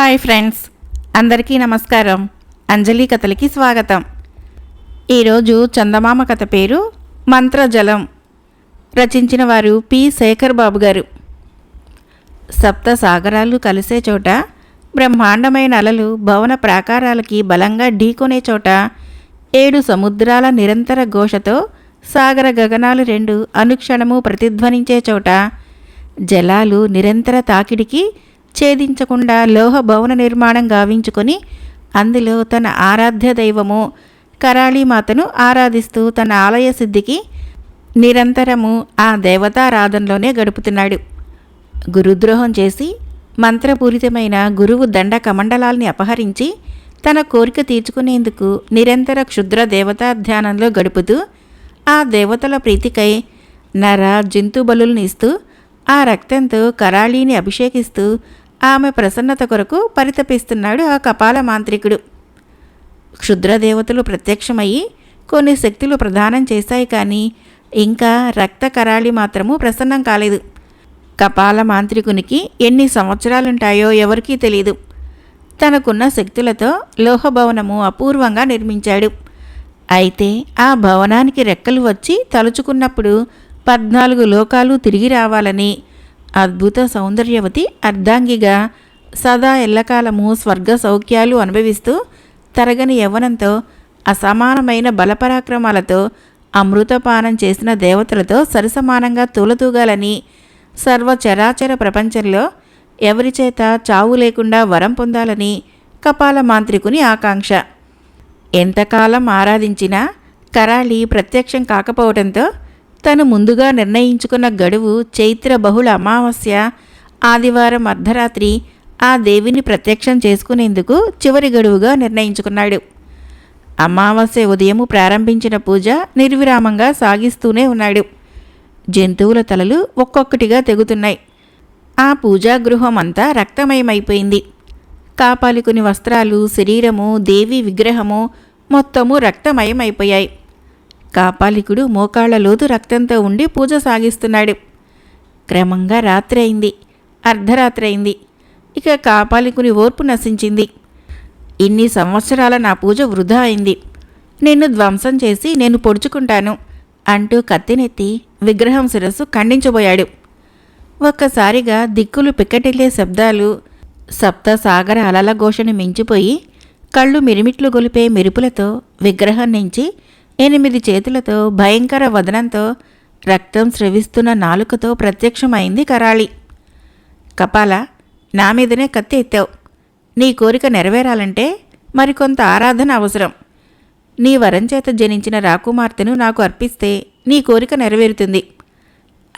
Hi friends. అందరికీ నమస్కారం. అంజలి కథలకి స్వాగతం. ఈరోజు చందమామ కథ పేరు మంత్రజలం. రచించిన వారు పి. శేఖర్ బాబు గారు. సప్త సాగరాలు కలిసే చోట బ్రహ్మాండమైన అలలు భవన ప్రాకారాలకి బలంగా ఢీకొనే చోట ఏడు సముద్రాల నిరంతర ఘోషతో సాగర గగనాలు రెండు అనుక్షణము ప్రతిధ్వనించే చోట జలాలు నిరంతర తాకిడికి ఛేదించకుండా లోహ భవన నిర్మాణం గావించుకొని అందులో తన ఆరాధ్య దైవము కరాళీమాతను ఆరాధిస్తూ తన ఆలయ సిద్ధికి నిరంతరము ఆ దేవతారాధనలోనే గడుపుతున్నాడు. గురుద్రోహం చేసి మంత్రపూరితమైన గురువు దండ కమండలాల్ని అపహరించి తన కోరిక తీర్చుకునేందుకు నిరంతర క్షుద్ర దేవతా ధ్యానంలో గడుపుతూ ఆ దేవతల ప్రీతికై నర జంతు బలుల్ని ఇస్తూ ఆ రక్తంతో కరాళీని అభిషేకిస్తూ ఆమె ప్రసన్నత కొరకు పరితపిస్తున్నాడు ఆ కపాల మాంత్రికుడు. క్షుద్రదేవతలు ప్రత్యక్షమయ్యి కొన్ని శక్తులు ప్రదానం చేశాయి కానీ ఇంకా రక్త కరాళి మాత్రము ప్రసన్నం కాలేదు. కపాల మాంత్రికునికి ఎన్ని సంవత్సరాలుంటాయో ఎవరికీ తెలియదు తనకున్న శక్తులతో లోహభవనము అపూర్వంగా నిర్మించాడు. అయితే ఆ భవనానికి రెక్కలు వచ్చి తలుచుకున్నప్పుడు పద్నాలుగు లోకాలు తిరిగి రావాలని అద్భుత సౌందర్యవతి అర్ధాంగిగా సదా ఎల్లకాలము స్వర్గ సౌఖ్యాలు అనుభవిస్తూ తరగని యవ్వనంతో అసమానమైన బలపరాక్రమాలతో అమృతపానం చేసిన దేవతలతో సరిసమానంగా తూలతూగాలని సర్వచరాచర ప్రపంచంలో ఎవరి చేత చావు లేకుండా వరం పొందాలని కపాల మాంత్రికుని ఆకాంక్ష. ఎంతకాలం ఆరాధించినా కరాళి ప్రత్యక్షం కాకపోవడంతో తను ముందుగా నిర్ణయించుకున్న గడువు చైత్ర బహుళ అమావాస్య ఆదివారం అర్ధరాత్రి ఆ దేవిని ప్రత్యక్షం చేసుకునేందుకు చివరి గడువుగా నిర్ణయించుకున్నాడు. అమావాస్య ఉదయము ప్రారంభించిన పూజ నిర్విరామంగా సాగిస్తూనే ఉన్నాడు. జంతువుల తలలు ఒక్కొక్కటిగా తెగుతున్నాయి. ఆ పూజాగృహం అంతా రక్తమయమైపోయింది. కాపాలికుని వస్త్రాలు శరీరము దేవి విగ్రహము మొత్తము రక్తమయమైపోయాయి. కాపాలికుడు మోకాళ్ళ లోతు రక్తంతో ఉండి పూజ సాగిస్తున్నాడు. క్రమంగా రాత్రి అయింది. అర్ధరాత్రి అయింది. ఇక కాపాలికుని ఓర్పు నశించింది. ఇన్ని సంవత్సరాల నా పూజ వృధా అయింది. నిన్ను ధ్వంసం చేసి నేను పొడుచుకుంటాను అంటూ కత్తినెత్తి విగ్రహం శిరస్సు ఖండించబోయాడు. ఒక్కసారిగా దిక్కులు పిక్కటిల్లే శబ్దాలు సప్త సాగర అలల ఘోషను మించిపోయి కళ్ళు మిరిమిట్లు గొలిపే మెరుపులతో విగ్రహం నుంచి ఎనిమిది చేతులతో భయంకర వదనంతో రక్తం స్రవిస్తున్న నాలుకతో ప్రత్యక్షమైంది కరాళి. కపాల నా మీదనే కత్తి ఎత్తావు. నీ కోరిక నెరవేరాలంటే మరికొంత ఆరాధన అవసరం. నీ వరం చేత జనించిన రాకుమార్తెను నాకు అర్పిస్తే నీ కోరిక నెరవేరుతుంది.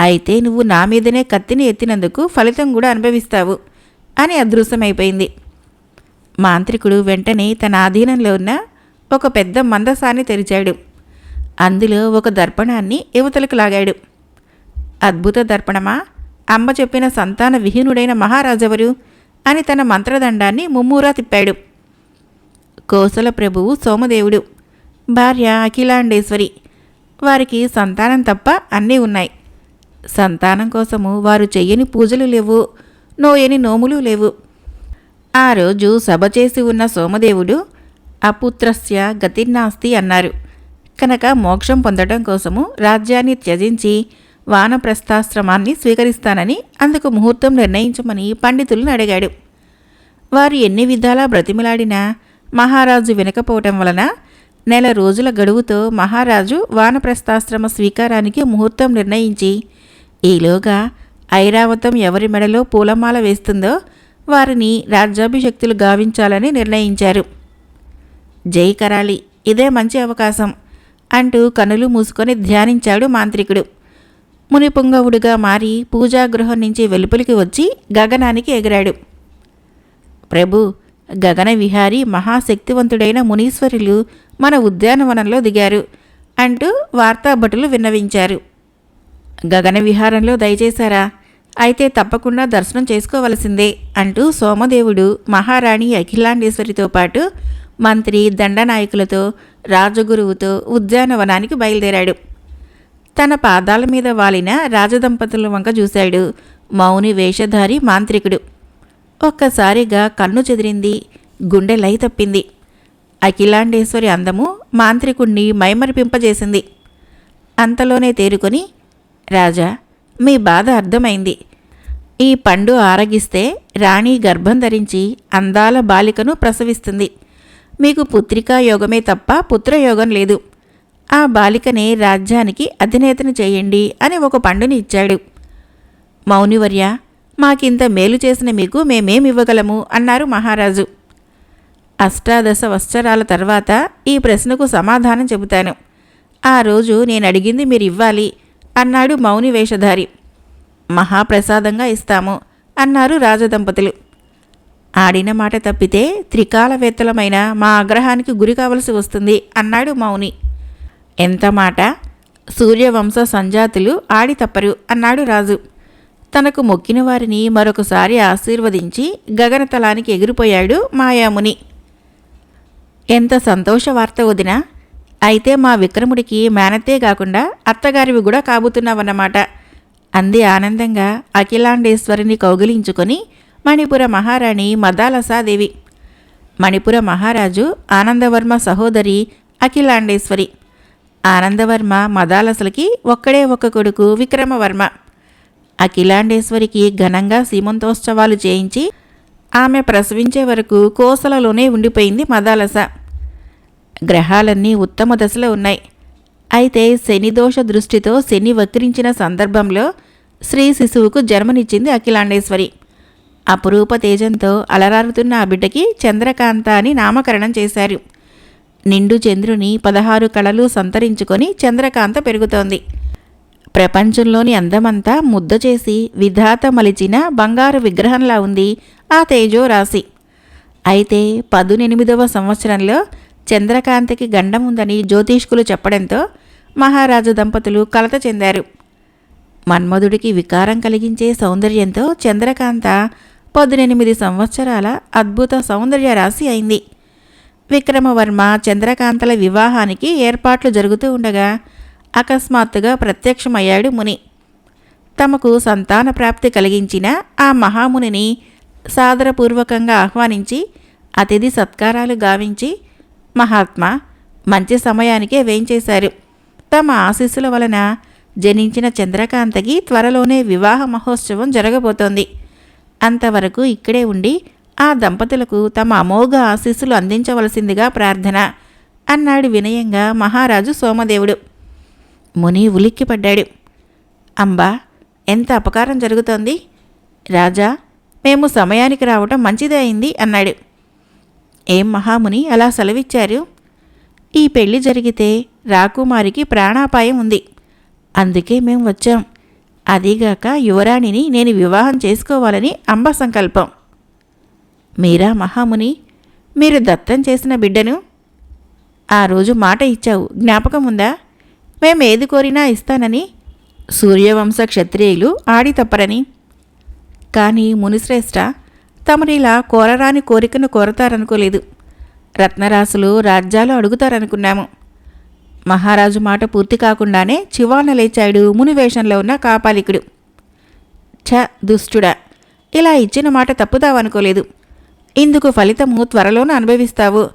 అయితే నువ్వు నా మీదనే కత్తిని ఎత్తినందుకు ఫలితం కూడా అనుభవిస్తావు అని అదృశ్యమైపోయింది. మాంత్రికుడు వెంటనే తన ఆధీనంలో ఉన్న ఒక పెద్ద మందసాన్ని తెరిచాడు. అందులో ఒక దర్పణాన్ని యువతలకు లాగాడు. అద్భుత దర్పణమా? అమ్మ చెప్పిన సంతాన విహీనుడైన మహారాజెవరు? అని తన మంత్రదండాన్ని ముమ్మూరా తిప్పాడు. కోసల ప్రభువు సోమదేవుడు. భార్య అఖిలాండేశ్వరి. వారికి సంతానం తప్ప అన్నీ ఉన్నాయి. సంతానం కోసము వారు చెయ్యని పూజలు లేవు నోయని నోములు లేవు. ఆ రోజు సభ చేసి ఉన్న సోమదేవుడు అపుత్రస్య గతిర్నాస్తి అన్నారు. కనుక మోక్షం పొందడం కోసము రాజ్యాన్ని త్యజించి వానప్రస్థాశ్రమాన్ని స్వీకరిస్తానని అందుకు ముహూర్తం నిర్ణయించమని పండితులను అడిగాడు. వారు ఎన్ని విధాలా బ్రతిమలాడినా మహారాజు వినకపోవటం వలన నెల రోజుల గడువుతో మహారాజు వానప్రస్థాశ్రమ స్వీకారానికి ముహూర్తం నిర్ణయించి ఈలోగా ఐరావతం ఎవరి మెడలో పూలమాల వేస్తుందో వారిని రాజ్యాభిషక్తులు గావించాలని నిర్ణయించారు. జయకరాళి ఇదే మంచి అవకాశం. అంటూ కనులు మూసుకొని ధ్యానించాడు మాంత్రికుడు. మునిపుంగవుడుగా మారి పూజాగృహం నుంచి వెలుపలికి వచ్చి గగనానికి ఎగిరాడు. ప్రభు గగన విహారి మహాశక్తివంతుడైన మునీశ్వరులు మన ఉద్యానవనంలో దిగారు అంటూ వార్తాభటులు విన్నవించారు. గగన విహారంలో దయచేశారా? అయితే తప్పకుండా దర్శనం చేసుకోవలసిందే అంటూ సోమదేవుడు మహారాణి అఖిలాండేశ్వరితో పాటు మంత్రి దండనాయకులతో రాజగురువుతో ఉద్యానవనానికి బయలుదేరాడు. తన పాదాల మీద వాలిన రాజదంపతుల వంక చూశాడు. మౌని వేషధారి మాంత్రికుడు. ఒక్కసారిగా కన్ను చెదిరింది. గుండె లై తప్పింది. అఖిలాండేశ్వరి అందము మాంత్రికుణ్ణి మైమరిపింపజేసింది. అంతలోనే తేరుకొని రాజా మీ బాధ అర్థమైంది. ఈ పండు ఆరగిస్తే రాణి గర్భం ధరించి అందాల బాలికను ప్రసవిస్తుంది. మీకు పుత్రికా యోగమే తప్ప పుత్రయోగం లేదు. ఆ బాలికనే రాజ్యానికి అధినేతను చేయండి అని ఒక పండుని ఇచ్చాడు. మౌనివర్య మాకింత మేలు చేసిన మీకు మేమేమివ్వగలము అన్నారు మహారాజు. అష్టాదశ వత్సరాల తర్వాత ఈ ప్రశ్నకు సమాధానం చెబుతాను. ఆ రోజు నేను అడిగింది మీరు ఇవ్వాలి అన్నాడు మౌని వేషధారి. మహాప్రసాదంగా ఇస్తాము అన్నారు రాజదంపతులు. ఆడిన మాట తప్పితే త్రికాలవేత్తలమైన మా ఆగ్రహానికి గురి కావలసి వస్తుంది అన్నాడు మౌని. ఎంత మాట? సూర్యవంశ సంజాతులు ఆడి తప్పరు అన్నాడు రాజు. తనకు మొక్కిన వారిని మరొకసారి ఆశీర్వదించి గగనతలానికి ఎగిరిపోయాడు మాయాముని. ఎంత సంతోష వార్త వదినా. అయితే మా విక్రముడికి మేనతే కాకుండా అత్తగారివి కూడా కాబోతున్నావన్నమాట. అంది ఆనందంగా అఖిలాండేశ్వరిని కౌగిలించుకొని మణిపుర మహారాణి మదాలసాదేవి. మణిపుర మహారాజు ఆనందవర్మ సహోదరి అఖిలాండేశ్వరి. ఆనందవర్మ మదాలసలకి ఒక్కడే ఒక్క కొడుకు విక్రమవర్మ. అఖిలాండేశ్వరికి ఘనంగా సీమంతోత్సవాలు చేయించి ఆమె ప్రసవించే వరకు కోసలలోనే ఉండిపోయింది మదాలస. గ్రహాలన్నీ ఉత్తమ దశలో ఉన్నాయి. అయితే శనిదోష దృష్టితో శని వక్రించిన సందర్భంలో శ్రీ శిశువుకు జన్మనిచ్చింది అఖిలాండేశ్వరి. అపురూప తేజంతో అలరారుతున్న ఆ బిడ్డకి చంద్రకాంత అని నామకరణం చేశారు. నిండు చంద్రుని పదహారు కళలు సంతరించుకొని చంద్రకాంత పెరుగుతోంది. ప్రపంచంలోని అందమంతా ముద్ద చేసి విధాత మలిచిన బంగారు విగ్రహంలా ఉంది ఆ తేజో రాశి అయితే పదునెనిమిదవ సంవత్సరంలో చంద్రకాంతకి గండం ఉందని జ్యోతిష్కులు చెప్పడంతో మహారాజు దంపతులు కలత చెందారు. మన్మధుడికి వికారం కలిగించే సౌందర్యంతో చంద్రకాంత పద్దెనిమిది సంవత్సరాల అద్భుత సౌందర్య రాశి అయింది. విక్రమవర్మ చంద్రకాంతల వివాహానికి ఏర్పాట్లు జరుగుతూ ఉండగా అకస్మాత్తుగా ప్రత్యక్షమయ్యాడు ముని. తమకు సంతాన ప్రాప్తి కలిగించిన ఆ మహామునిని సాదరపూర్వకంగా ఆహ్వానించి అతిథి సత్కారాలు గావించి మహాత్మా మంచి సమయానికే వేయించేశారు తమ ఆశీస్సుల వలన జనించిన చంద్రకాంతకి త్వరలోనే వివాహ మహోత్సవం జరగబోతోంది. అంతవరకు ఇక్కడే ఉండి ఆ దంపతులకు తమ అమోఘ ఆశీస్సులు అందించవలసిందిగా ప్రార్థన అన్నాడు వినయంగా మహారాజు సోమదేవుడు. ముని ఉలిక్కిపడ్డాడు. అంబా ఎంత అపకారం జరుగుతోంది? రాజా మేము సమయానికి రావటం మంచిదే అయింది అన్నాడు. ఏం మహాముని అలా సెలవిచ్చారు? ఈ పెళ్ళి జరిగితే రాకుమారికి ప్రాణాపాయం ఉంది. అందుకే మేము వచ్చాం. అదీగాక యువరాణిని నేను వివాహం చేసుకోవాలని అంబ సంకల్పం. మీరా మహాముని మీరు దత్తం చేసిన బిడ్డను? ఆ రోజు మాట ఇచ్చావు జ్ఞాపకం ఉందా? మేము ఏది కోరినా ఇస్తానని. సూర్యవంశ క్షత్రియులు ఆడి తప్పరని. కానీ మునిశ్రేష్ఠ తమరిలా కోరరాని కోరికను కోరతారనుకోలేదు. రత్నరాశులు రాజ్యాలు అడుగుతారనుకున్నాము. మహారాజు మాట పూర్తి కాకుండానే చివాన లేచాడు మునివేషంలో ఉన్న కాపాలికుడు. ఛ దుష్టుడా ఇలా ఇచ్చిన మాట తప్పుదావనుకోలేదు. ఇందుకు ఫలితము త్వరలోనే అనుభవిస్తావు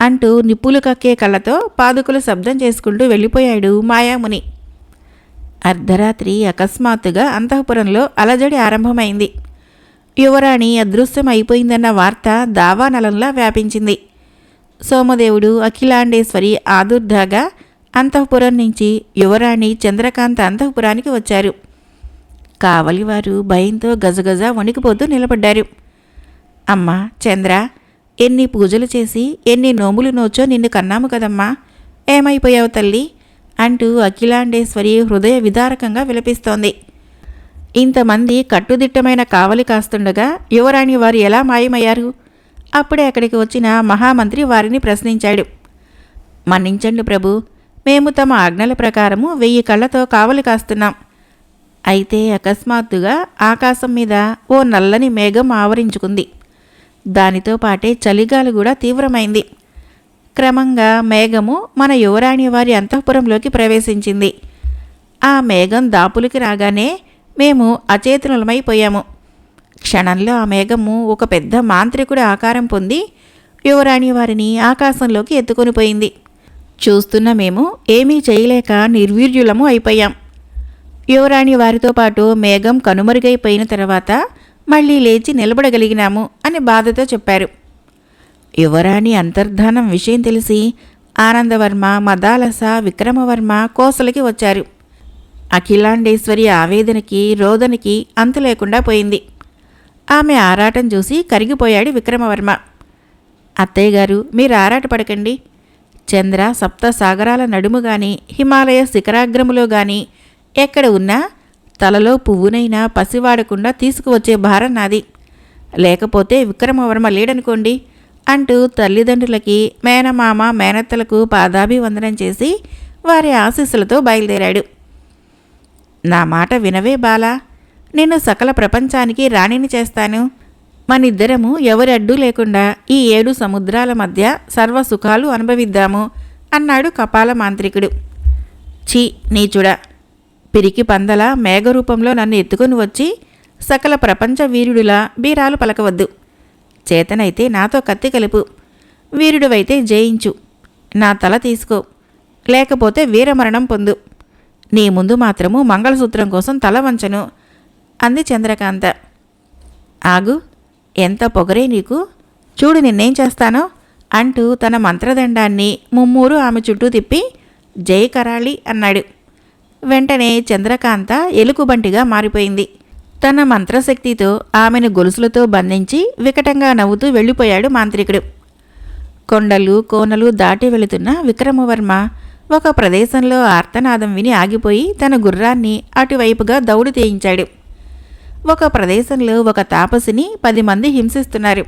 అంటూ నిప్పులు కక్కే కళ్ళతో పాదుకులు శబ్దం చేసుకుంటూ వెళ్ళిపోయాడు మాయాముని. అర్ధరాత్రి అకస్మాత్తుగా అంతఃపురంలో అలజడి ఆరంభమైంది. యువరాణి అదృశ్యం అయిపోయిందన్న వార్త దావానలంలా వ్యాపించింది. సోమదేవుడు అఖిలాండేశ్వరి ఆదుర్ధాగా అంతఃపురం నుంచి యువరాణి చంద్రకాంత అంతఃపురానికి వచ్చారు. కావలివారు భయంతో గజగజ వణికిపోతూ నిలబడ్డారు. అమ్మా చంద్ర ఎన్ని పూజలు చేసి ఎన్ని నోములు నోచో నిన్ను కన్నాము కదమ్మా. ఏమైపోయావు తల్లి? అంటూ అఖిలాండేశ్వరి హృదయ విదారకంగా విలపిస్తోంది. ఇంతమంది కట్టుదిట్టమైన కావలి కాస్తుండగా యువరాణి వారు ఎలా మాయమయ్యారు? అప్పుడే అక్కడికి వచ్చిన మహామంత్రి వారిని ప్రశ్నించాడు. మన్నించండి ప్రభు మేము తమ ఆజ్ఞల ప్రకారము వెయ్యి కళ్ళతో కావలి కాస్తున్నాం. అయితే అకస్మాత్తుగా ఆకాశం మీద ఓ నల్లని మేఘం ఆవరించుకుంది. దానితో పాటే చలిగాలి కూడా తీవ్రమైంది. క్రమంగా మేఘము మన యువరాణి వారి అంతఃపురంలోకి ప్రవేశించింది. ఆ మేఘం దాపులకి రాగానే మేము అచేతనులమైపోయాము క్షణంలో ఆ మేఘము ఒక పెద్ద మాంత్రికుడి ఆకారం పొంది యువరాణి వారిని ఆకాశంలోకి ఎత్తుకొని పోయింది. చూస్తున్న మేము ఏమీ చేయలేక నిర్వీర్యులము అయిపోయాం. యువరాణి వారితో పాటు మేఘం కనుమరుగైపోయిన తర్వాత మళ్ళీ లేచి నిలబడగలిగినాము అని బాధతో చెప్పారు. యువరాణి అంతర్ధానం విషయం తెలిసి ఆనందవర్మ మదాలస విక్రమవర్మ కోసలకి వచ్చారు. అఖిలాండేశ్వరి ఆవేదనకి రోదనకి అంతు లేకుండా పోయింది. ఆమె ఆరాటం చూసి కరిగిపోయాడు విక్రమవర్మ. అత్తయ్య గారు మీరు ఆరాటపడకండి. చంద్ర సప్త సాగరాల నడుము గాని హిమాలయ శిఖరాగ్రములో గాని ఎక్కడ ఉన్నా తలలో పువ్వునైనా పసివాడకుండా తీసుకువచ్చే భారం నాది. లేకపోతే విక్రమవర్మ లేడనుకోండి అంటూ తల్లిదండ్రులకి మేనమామ మేనత్తలకు పాదాభివందనం చేసి వారి ఆశీస్సులతో బయలుదేరాడు. నా మాట వినవే బాలా. నేను సకల ప్రపంచానికి రాణిని చేస్తాను. మనిద్దరము ఎవరి అడ్డు లేకుండా ఈ ఏడు సముద్రాల మధ్య సర్వ సుఖాలు అనుభవిద్దాము అన్నాడు కపాల మాంత్రికుడు. ఛీ నీచుడా! పిరికి పందల మేఘరూపంలో నన్ను ఎత్తుకొని వచ్చి సకల ప్రపంచ వీరుడిలా బీరాలు పలకవద్దు. చేతనైతే నాతో కత్తి కలుపు. వీరుడివైతే జయించు. నా తల తీసుకో. లేకపోతే వీరమరణం పొందు. నీ ముందు మాత్రము మంగళసూత్రం కోసం తల వంచను అంది చంద్రకాంత. ఆగు ఎంత పొగరే నీకు? చూడు నిన్నేం చేస్తానో అంటూ తన మంత్రదండాన్ని ముమ్మూరు ఆమె చుట్టూ తిప్పి జై కరాళి అన్నాడు. వెంటనే చంద్రకాంత ఎలుకుబంటిగా మారిపోయింది. తన మంత్రశక్తితో ఆమెను గొలుసులతో బంధించి వికటంగా నవ్వుతూ వెళ్ళిపోయాడు మాంత్రికుడు. కొండలు కోనలు దాటి వెళుతున్న విక్రమవర్మ ఒక ప్రదేశంలో ఆర్తనాదం విని ఆగిపోయి తన గుర్రాన్ని అటువైపుగా దౌడు తీయించాడు. ఒక ప్రదేశంలో ఒక తాపసిని పది మంది హింసిస్తున్నారు.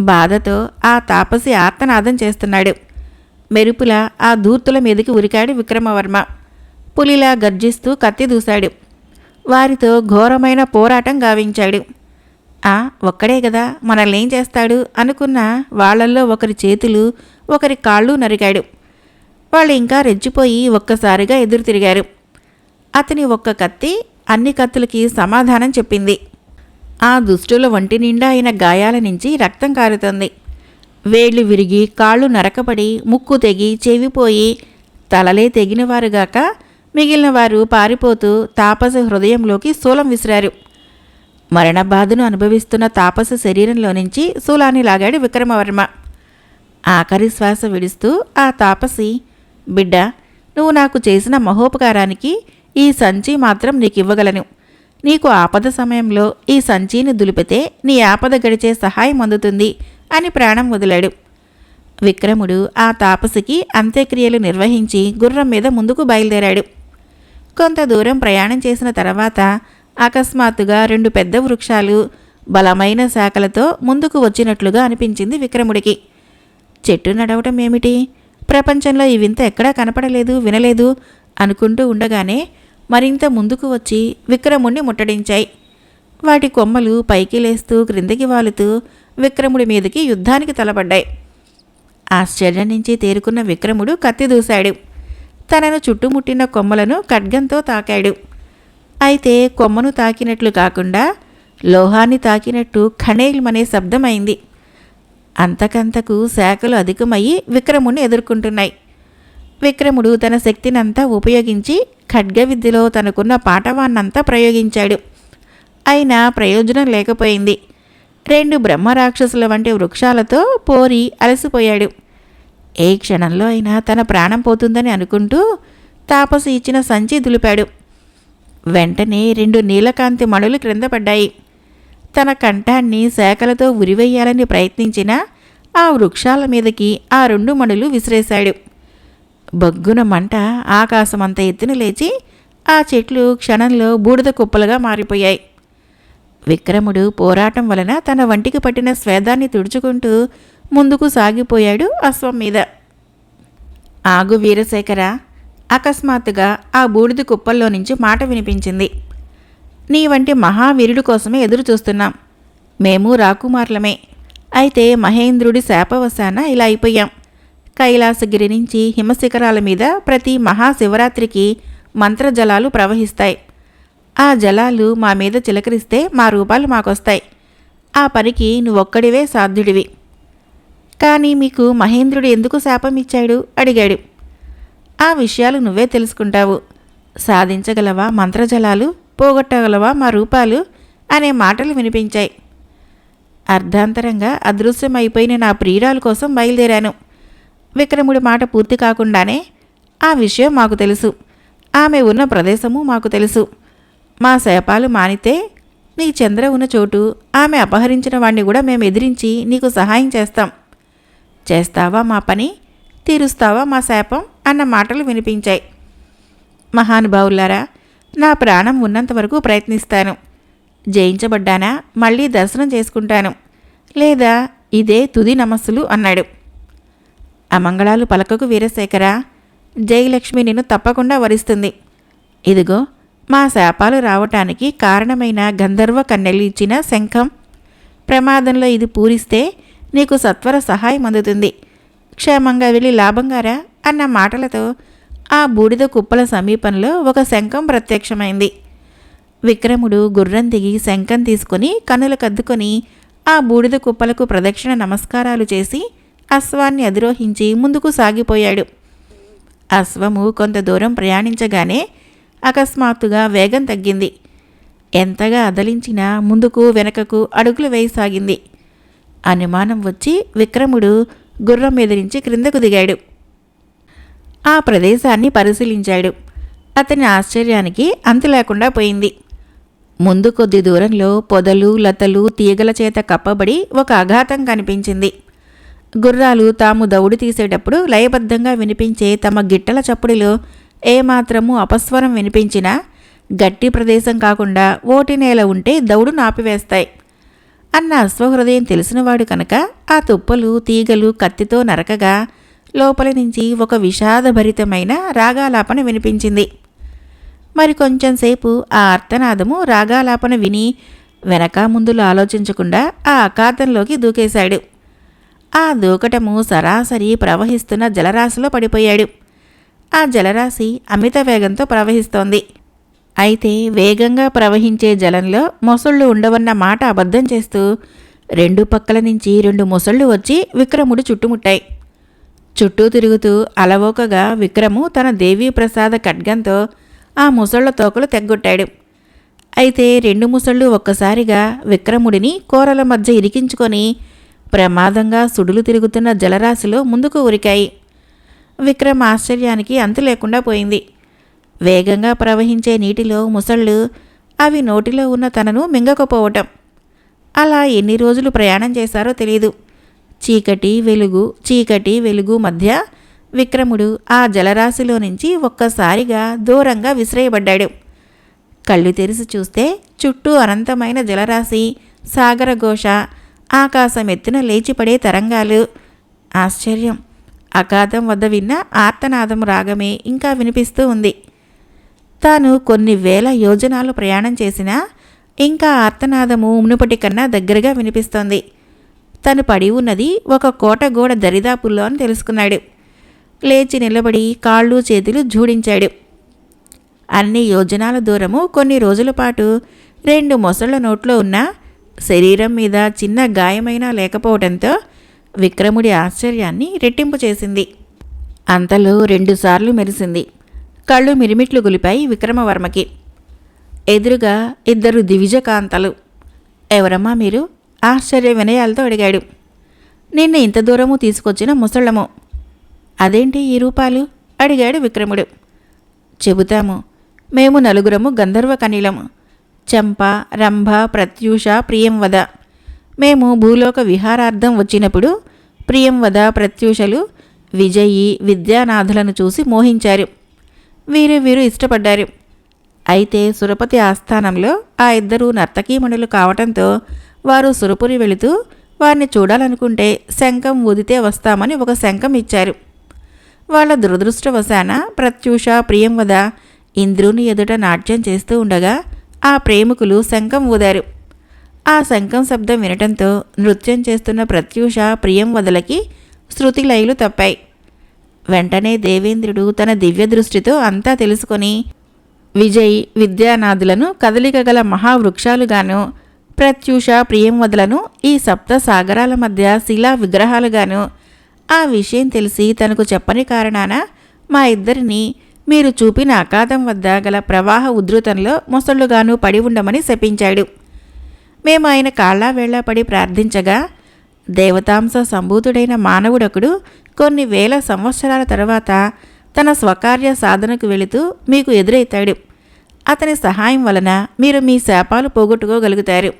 బాధతో ఆ తాపసి ఆర్తనాదం చేస్తున్నాడు. మెరుపుల ఆ దూర్తుల మీదకి ఉరికాడు విక్రమవర్మ. పులిలా గర్జిస్తూ కత్తి దూశాడు. వారితో ఘోరమైన పోరాటం గావించాడు. ఆ ఒక్కడే కదా మనల్నేం చేస్తాడు అనుకున్న వాళ్ళల్లో ఒకరి చేతులు ఒకరి కాళ్ళు నరికాడు. వాళ్ళు ఇంకా రెచ్చిపోయి ఒక్కసారిగా ఎదురు తిరిగారు అతని ఒక్క కత్తి అన్ని కత్తులకి సమాధానం చెప్పింది. ఆ దుష్టుల ఒంటి నిండా అయిన గాయాల నుంచి రక్తం కారుతుంది. వేళ్ళు విరిగి కాళ్ళు నరకపడి ముక్కు తెగి చెవిపోయి తలలే తెగినవారుగాక మిగిలిన వారు పారిపోతూ తాపస హృదయంలోకి శూలం విసిరారు. మరణ బాధను అనుభవిస్తున్న తాపస శరీరంలో నుంచి శూలాన్ని లాగాడు విక్రమవర్మ. ఆఖరి శ్వాస విడుస్తూ ఆ తాపసి బిడ్డ నువ్వు నాకు చేసిన మహోపకారానికి ఈ సంచి మాత్రం నీకు ఇవ్వగలను నీకు ఆపద సమయంలో ఈ సంచిని దులిపితే నీ ఆపద గడిచే సహాయం అందుతుంది అని ప్రాణం వదిలాడు. విక్రముడు ఆ తాపసికి అంత్యక్రియలు నిర్వహించి గుర్రం మీద ముందుకు బయలుదేరాడు. కొంత దూరం ప్రయాణం చేసిన తర్వాత అకస్మాత్తుగా రెండు పెద్ద వృక్షాలు బలమైన శాఖలతో ముందుకు వచ్చినట్లుగా అనిపించింది విక్రముడికి. చెట్టు నడవటం ఏమిటి? ప్రపంచంలో ఈ వింత ఎక్కడా కనపడలేదు వినలేదు అనుకుంటూ ఉండగానే మరింత ముందుకు వచ్చి విక్రముణ్ణి ముట్టడించాయి. వాటి కొమ్మలు పైకి లేస్తూ క్రిందికి వాలుతూ విక్రముడి మీదకి యుద్ధానికి తలపడ్డాయి. ఆశ్చర్యం నుంచి తేరుకున్న విక్రముడు కత్తి దూశాడు. తనను చుట్టుముట్టిన కొమ్మలను ఖడ్గంతో తాకాడు. అయితే కొమ్మను తాకినట్లు కాకుండా లోహాన్ని తాకినట్టు ఖణేల్మనే శబ్దమైంది. అంతకంతకు శాఖలు అధికమయ్యి విక్రముని ఎదుర్కొంటున్నాయి. విక్రముడు తన శక్తినంతా ఉపయోగించి ఖడ్గ విద్యలో తనకున్న పాఠవాన్నంతా ప్రయోగించాడు. అయినా ప్రయోజనం లేకపోయింది. రెండు బ్రహ్మరాక్షసుల వంటి వృక్షాలతో పోరి అలసిపోయాడు. ఏ క్షణంలో అయినా తన ప్రాణం పోతుందని అనుకుంటూ తాపసు ఇచ్చిన సంచి దులిపాడు. వెంటనే రెండు నీలకాంతి మణులు క్రింద పడ్డాయి. తన కంఠాన్ని శాఖలతో ఉరివేయాలని ప్రయత్నించిన ఆ వృక్షాల మీదకి ఆ రెండు మణులు విసిరేశాడు. బొగ్గున మంట ఆకాశమంత ఎత్తున లేచి ఆ చెట్లు క్షణంలో బూడిద కుప్పలుగా మారిపోయాయి. విక్రముడు పోరాటం వలన తన వంటికి పట్టిన స్వేదాన్ని తుడుచుకుంటూ ముందుకు సాగిపోయాడు అశ్వం మీద. ఆగు వీరశేఖర! అకస్మాత్తుగా ఆ బూడిద కుప్పల్లో నుంచి మాట వినిపించింది. నీ వంటి మహావీరుడి కోసమే ఎదురు చూస్తున్నాం మేము రాకుమార్లమే. అయితే మహేంద్రుడి శాపవశాన ఇలా అయిపోయాం. కైలాసగిరి నుంచి హిమశిఖరాల మీద ప్రతి మహాశివరాత్రికి మంత్రజలాలు ప్రవహిస్తాయి. ఆ జలాలు మా మీద చిలకరిస్తే మా రూపాలు మాకొస్తాయి. ఆ పనికి నువ్వొక్కడివే సాధ్యుడివి. కానీ మీకు మహేంద్రుడు ఎందుకు శాపం ఇచ్చాడు అడిగాడు. ఆ విషయాలు నువ్వే తెలుసుకుంటావు. సాధించగలవా మంత్రజలాలు? పోగొట్టగలవా మా రూపాలు? అనే మాటలు వినిపించాయి. అర్ధాంతరంగా అదృశ్యమైపోయిన నా ప్రియురాలు కోసం బయలుదేరాను. విక్రముడి మాట పూర్తి కాకుండానే ఆ విషయం మాకు తెలుసు. ఆమె ఉన్న ప్రదేశము మాకు తెలుసు. మా శాపాలు మానితే నీ చంద్ర ఉన్న చోటు ఆమె అపహరించిన వాణ్ణి కూడా మేము ఎదిరించి నీకు సహాయం చేస్తాం. చేస్తావా మా పని? తీరుస్తావా మా శాపం? అన్న మాటలు వినిపించాయి. మహానుభావులారా నా ప్రాణం ఉన్నంత వరకు ప్రయత్నిస్తాను. జయించబడ్డానా? మళ్ళీ దర్శనం చేసుకుంటాను. లేదా ఇదే తుది నమస్సులు? అన్నాడు. అమంగళాలు పలకకు వీరశేఖర. జయలక్ష్మి నిన్ను తప్పకుండా వరిస్తుంది. ఇదిగో మా శాపాలు రావటానికి కారణమైన గంధర్వ కన్నెలు ఇచ్చిన శంఖం. ప్రమాదంలో ఇది పూరిస్తే నీకు సత్వర సహాయం అందుతుంది. క్షేమంగా వెళ్ళి లాభంగారా? అన్న మాటలతో ఆ బూడిద కుప్పల సమీపంలో ఒక శంఖం ప్రత్యక్షమైంది. విక్రముడు గుర్రం దిగి శంఖం తీసుకుని కన్నులు కద్దుకొని ఆ బూడిద కుప్పలకు ప్రదక్షిణ నమస్కారాలు చేసి అశ్వాన్ని అధిరోహించి ముందుకు సాగిపోయాడు. అశ్వము కొంత దూరం ప్రయాణించగానే అకస్మాత్తుగా వేగం తగ్గింది. ఎంతగా అదలించినా ముందుకు వెనకకు అడుగులు వేయసాగింది అనుమానం వచ్చి విక్రముడు గుర్రం ఎదిరించి క్రిందకు దిగాడు. ఆ ప్రదేశాన్ని పరిశీలించాడు. అతని ఆశ్చర్యానికి అంతు లేకుండా పోయింది. ముందు కొద్ది దూరంలో పొదలు లతలు తీగల చేత కప్పబడి ఒక అఘాతం కనిపించింది. గుర్రాలు తాము దౌడు తీసేటప్పుడు లయబద్ధంగా వినిపించే తమ గిట్టల చప్పుడిలో ఏమాత్రము అపస్వరం వినిపించినా గట్టి ప్రదేశం కాకుండా ఓటి నేల ఉంటే దౌడు నాపివేస్తాయి. అన్న అశ్వహృదయం తెలిసినవాడు కనుక ఆ తుప్పలు తీగలు కత్తితో నరకగా లోపలి నుంచి ఒక విషాదభరితమైన రాగాలాపన వినిపించింది. మరి కొంచెం సేపు ఆ అర్థనాదము రాగాలాపన విని వెనక ముందులు ఆలోచించకుండా ఆ అకాతంలోకి దూకేశాడు. ఆ దూకటము సరాసరి ప్రవహిస్తున్న జలరాశిలో పడిపోయాడు. ఆ జలరాశి అమిత వేగంతో ప్రవహిస్తోంది. అయితే వేగంగా ప్రవహించే జలంలో మొసళ్ళు ఉండవన్న మాట అబద్ధం చేస్తూ రెండు పక్కల నుంచి రెండు మొసళ్ళు వచ్చి విక్రముడు చుట్టుముట్టాయి. చుట్టూ తిరుగుతూ అలవోకగా విక్రము తన దేవీ ప్రసాద ఖడ్గంతో ఆ ముసళ్ళ తోకలు తెగ్గొట్టాడు. అయితే రెండు ముసళ్ళు ఒక్కసారిగా విక్రముడిని కూరల మధ్య ఇరికించుకొని ప్రమాదంగా సుడులు తిరుగుతున్న జలరాశిలో ముందుకు ఉరికాయి. విక్రమ్ ఆశ్చర్యానికి అంతు లేకుండా పోయింది. వేగంగా ప్రవహించే నీటిలో ముసళ్ళు అవి నోటిలో ఉన్న తనను మింగకపోవటం. అలా ఎన్ని రోజులు ప్రయాణం చేశారో తెలియదు చీకటి వెలుగు చీకటి వెలుగు మధ్య విక్రముడు ఆ జలరాశిలో నుంచి ఒక్కసారిగా దూరంగా విసిరేయబడ్డాడు. కళ్ళు తెరిచి చూస్తే చుట్టూ అనంతమైన జలరాశి సాగరఘోష ఆకాశం ఎత్తున లేచిపడే తరంగాలు. ఆశ్చర్యం. అగాధం వద్ద విన్న ఆర్తనాదం రాగమే ఇంకా వినిపిస్తూ ఉంది. తాను కొన్ని వేల యోజనాలు ప్రయాణం చేసినా ఇంకా ఆర్తనాదము మునుపటి కన్నా దగ్గరగా వినిపిస్తోంది. తను పడి ఉన్నది ఒక కోట గోడ దరిదాపుల్లో అని తెలుసుకున్నాడు. లేచి నిలబడి కాళ్ళు చేతులు జూడించాడు. అన్ని యోజనాల దూరము కొన్ని రోజుల పాటు రెండు మొసళ్ళ నోట్లో ఉన్న శరీరం మీద చిన్న గాయమైనా లేకపోవడంతో విక్రముడి ఆశ్చర్యాన్ని రెట్టింపు చేసింది అంతలో రెండుసార్లు మెరిసింది. కళ్ళు మిరిమిట్లు గులిపాయి విక్రమవర్మకి. ఎదురుగా ఇద్దరు దివిజకాంతలు ఎవరమ్మా మీరు? ఆశ్చర్య వినయాలతో అడిగాడు. నిన్న ఇంత దూరము తీసుకొచ్చిన ముసళ్ళము. అదేంటి ఈ రూపాలు? అడిగాడు విక్రముడు. చెబుతాము. మేము నలుగురము గంధర్వ కనీలము. చంప రంభ ప్రత్యూష ప్రియంవద మేము భూలోక విహారార్థం వచ్చినప్పుడు ప్రియంవద ప్రత్యూషలు విజయి విద్యానాథులను చూసి మోహించారు. వీరు వీరు ఇష్టపడ్డారు. అయితే సురపతి ఆస్థానంలో ఆ ఇద్దరు నర్తకీమణులు కావటంతో వారు సురపురి వెళుతూ వారిని చూడాలనుకుంటే శంఖం ఊదితే వస్తామని ఒక శంఖం ఇచ్చారు. వాళ్ళ దురదృష్టవశాన ప్రత్యూష ప్రియంవద ఇంద్రుని ఎదుట నాట్యం చేస్తూ ఉండగా ఆ ప్రేమికులు శంఖం ఊదారు. ఆ శంఖం శబ్దం వినటంతో నృత్యం చేస్తున్న ప్రత్యూష ప్రియం వదలకి శృతి లయలు తప్పాయి. వెంటనే దేవేంద్రుడు తన దివ్య దృష్టితో అంతా తెలుసుకొని విజయ్ విద్యానాథులను కదలిక గల మహావృక్షాలుగాను ప్రత్యూష ప్రియంవదులను ఈ సప్త సాగరాల మధ్య శిలా విగ్రహాలుగాను ఆ విషయం తెలిసి తనకు చెప్పని కారణాన మా ఇద్దరిని మీరు చూపిన అకాదం వద్ద గల ప్రవాహ ఉధృతంలో మొసళ్ళుగాను పడి ఉండమని శపించాడు. మేము ఆయన కాళ్ళ వేళ్ళ పడి ప్రార్థించగా దేవతాంశ సంభూతుడైన మానవుడొకడు కొన్ని వేల సంవత్సరాల తర్వాత తన స్వకార్య సాధనకు వెళుతూ మీకు ఎదురైతాడు. అతని సహాయం వలన మీరు మీ శాపాలు పోగొట్టుకోగలుగుతారు.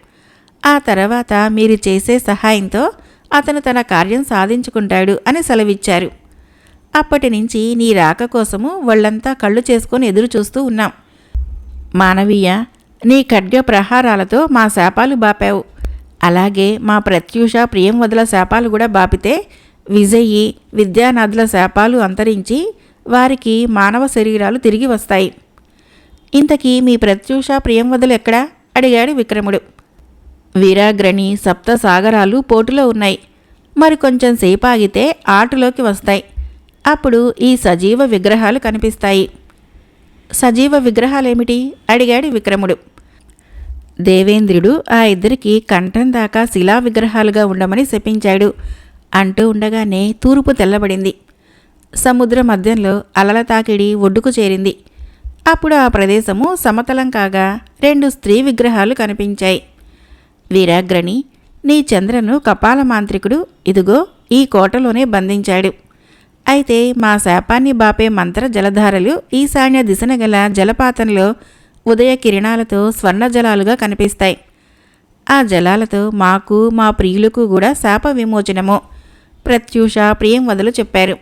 ఆ తర్వాత మీరు చేసే సహాయంతో అతను తన కార్యం సాధించుకుంటాడు అని సెలవిచ్చారు. అప్పటి నుంచి నీ రాక కోసము వాళ్ళంతా కళ్ళు చేసుకొని ఎదురు చూస్తూ ఉన్నాం. మానవీయ నీ ఖడ్గ ప్రహారాలతో మా శాపాలు బాపావు. అలాగే మా ప్రత్యూష ప్రియం వదల శాపాలు కూడా బాపితే విజయి విద్యానాథుల శాపాలు అంతరించి వారికి మానవ శరీరాలు తిరిగి వస్తాయి. ఇంతకీ మీ ప్రత్యూష ప్రియం వదలు ఎక్కడా? అడిగాడు విక్రముడు. వీరాగ్రణి సప్త సాగరాలు పోటులో ఉన్నాయి. మరి కొంచెం సేపు ఆగితే ఆటలోకి వస్తాయి. అప్పుడు ఈ సజీవ విగ్రహాలు కనిపిస్తాయి. సజీవ విగ్రహాలేమిటి? అడిగాడు విక్రముడు. దేవేంద్రుడు ఆ ఇద్దరికి కంఠం దాకా శిలా విగ్రహాలుగా ఉండమని శపించాడు. అంటూ ఉండగానే తూర్పు తెల్లబడింది. సముద్ర మధ్యంలో అలల తాకిడి ఒడ్డుకు చేరింది. అప్పుడు ఆ ప్రదేశము సమతలం కాగా రెండు స్త్రీ విగ్రహాలు కనిపించాయి. వీరాగ్రణి నీ చంద్రను కపాల మాంత్రికుడు ఇదిగో ఈ కోటలోనే బంధించాడు. అయితే మా శాపాన్ని బాపే మంత్ర జలధారలు ఈశాన్య దిశన గల జలపాతంలో ఉదయ కిరణాలతో స్వర్ణ జలాలుగా కనిపిస్తాయి. ఆ జలాలతో మాకు మా ప్రియులకు కూడా శాప విమోచనము. ప్రత్యూష ప్రియం వదలు చెప్పారు.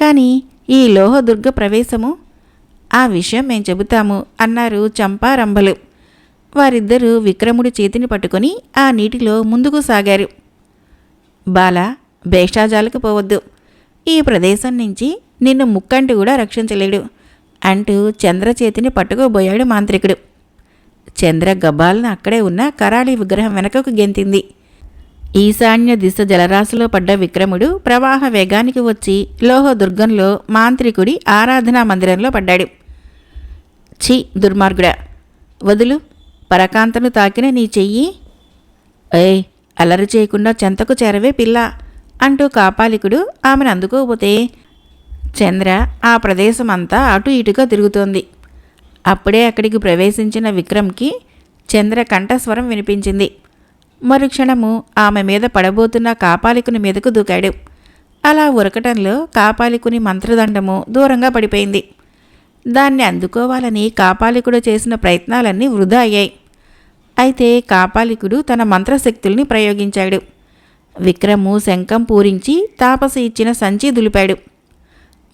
కానీ ఈ లోహదుర్గ ప్రవేశము ఆ విషయం మేం చెబుతాము అన్నారు చంపారంభలు. వారిద్దరూ విక్రముడి చేతిని పట్టుకొని ఆ నీటిలో ముందుకు సాగారు. బాల భేషాజాలకు పోవద్దు. ఈ ప్రదేశం నుంచి నిన్ను ముక్కంటి కూడా రక్షించలేడు అంటూ చంద్ర చేతిని పట్టుకోబోయాడు మాంత్రికుడు. చంద్ర గబ్బాలను అక్కడే ఉన్న కరాళి విగ్రహం వెనకకు గెంతింది. ఈశాన్య దిశ జలరాశిలో పడ్డ విక్రముడు ప్రవాహ వేగానికి వచ్చి లోహదుర్గంలో మాంత్రికుడి ఆరాధనా మందిరంలో పడ్డాడు. ఛీ దుర్మార్గుడా! వదులు పరకాంతను తాకిన నీ చెయ్యి. ఏయ్ అల్లరి చేయకుండా చెంతకు చేరవే పిల్ల! అంటూ కాపాలికుడు ఆమెను అందుకోపోతే చంద్ర ఆ ప్రదేశం అంతా అటు ఇటుగా తిరుగుతోంది. అప్పుడే అక్కడికి ప్రవేశించిన విక్రమ్కి చంద్ర కంఠస్వరం వినిపించింది. మరుక్షణము ఆమె మీద పడబోతున్న కాపాలికుని మీదకు దూకాడు. అలా ఉరకటంలో కాపాలికుని మంత్రదండము దూరంగా పడిపోయింది. దాన్ని అందుకోవాలని కాపాలికుడు చేసిన ప్రయత్నాలన్నీ వృధా అయ్యాయి. అయితే కాపాలికుడు తన మంత్రశక్తుల్ని ప్రయోగించాడు. విక్రము శంఖం పూరించి తాపసి ఇచ్చిన సంచి దులిపాడు.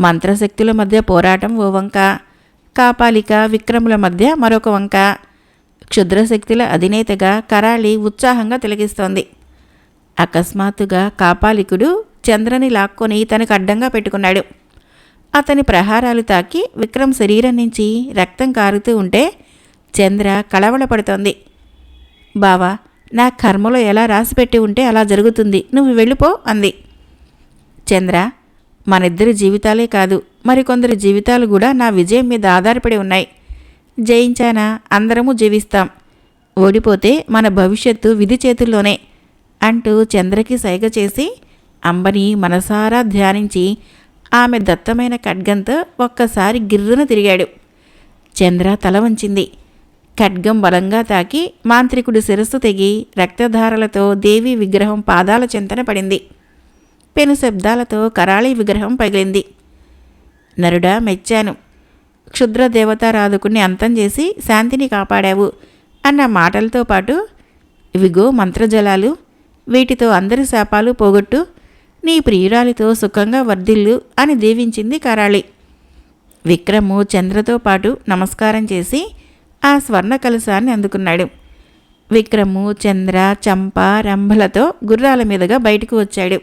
మంత్రశక్తుల మధ్య పోరాటం ఓ వంక. కాపాలిక విక్రముల మధ్య మరొక వంక. క్షుద్రశక్తుల అధినేతగా కరాళి ఉత్సాహంగా తిలగిస్తోంది అకస్మాత్తుగా కాపాలికుడు చంద్రని లాక్కొని తనకు అడ్డంగా పెట్టుకున్నాడు. అతని ప్రహారాలు తాకి విక్రమ్ శరీరం నుంచి రక్తం కారుతూ ఉంటే చంద్ర కళవళపడుతోంది. బావా నా కర్మలో ఎలా రాసిపెట్టి ఉంటే అలా జరుగుతుంది. నువ్వు వెళ్ళిపో అంది. చంద్ర మనిద్దరి జీవితాలే కాదు మరికొందరి జీవితాలు కూడా నా విజయం మీద ఆధారపడి ఉన్నాయి. జయించానా? అందరము జీవిస్తాం. ఓడిపోతే మన భవిష్యత్తు విధి చేతుల్లోనే అంటూ చంద్రకి సైగ చేసి అంబని మనసారా ధ్యానించి ఆమె దత్తమైన ఖడ్గంతో ఒక్కసారి గిర్రున తిరిగాడు. చంద్ర తల వంచింది. ఖడ్గం బలంగా తాకి మాంత్రికుడి శిరస్సు తెగి రక్తధారలతో దేవి విగ్రహం పాదాల చెంతన పడింది. పెను శబ్దాలతో కరాళి విగ్రహం పగిలింది. నరుడా మెచ్చాను. క్షుద్ర దేవతారాధకుణ్ణి అంతం చేసి శాంతిని కాపాడావు అన్న మాటలతో పాటు ఇవిగో మంత్రజలాలు వీటితో అందరి శాపాలు పోగొట్టు నీ ప్రియురాలితో సుఖంగా వర్ధిల్లు అని దీవించింది కరాళి. విక్రము చంద్రతో పాటు నమస్కారం చేసి ఆ స్వర్ణ కలశాన్ని అందుకున్నాడు. విక్రము చంద్ర చంప రంభలతో గుర్రాల మీదుగా బయటకు వచ్చాడు.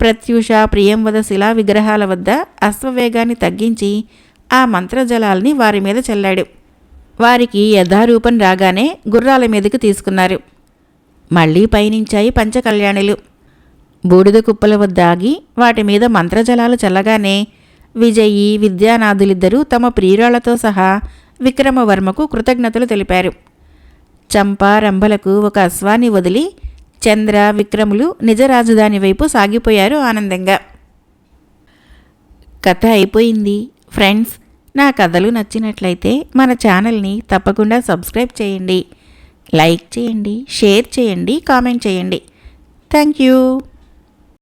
ప్రత్యూష ప్రియంవద శిలా విగ్రహాల వద్ద అశ్వవేగాన్ని తగ్గించి ఆ మంత్రజలాల్ని వారి మీద చల్లాడు. వారికి యథారూపం రాగానే గుర్రాల మీదకు తీసుకున్నారు. మళ్ళీ పయనించాయి పంచకళ్యాణులు. బూడిద కుప్పల వద్ద ఆగి వాటి మీద మంత్రజలాలు చల్లగానే విజయి విద్యానాథులిద్దరూ తమ ప్రియురాళ్ళతో సహా విక్రమవర్మకు కృతజ్ఞతలు తెలిపారు. చంపా రంభలకు ఒక అశ్వాన్ని వదిలి చంద్ర విక్రములు నిజ రాజధాని వైపు సాగిపోయారు ఆనందంగా. కథ అయిపోయింది. ఫ్రెండ్స్ నా కథలు నచ్చినట్లయితే మన ఛానల్ని తప్పకుండా సబ్స్క్రైబ్ చేయండి. లైక్ చేయండి షేర్ చేయండి కామెంట్ చేయండి. Thank you.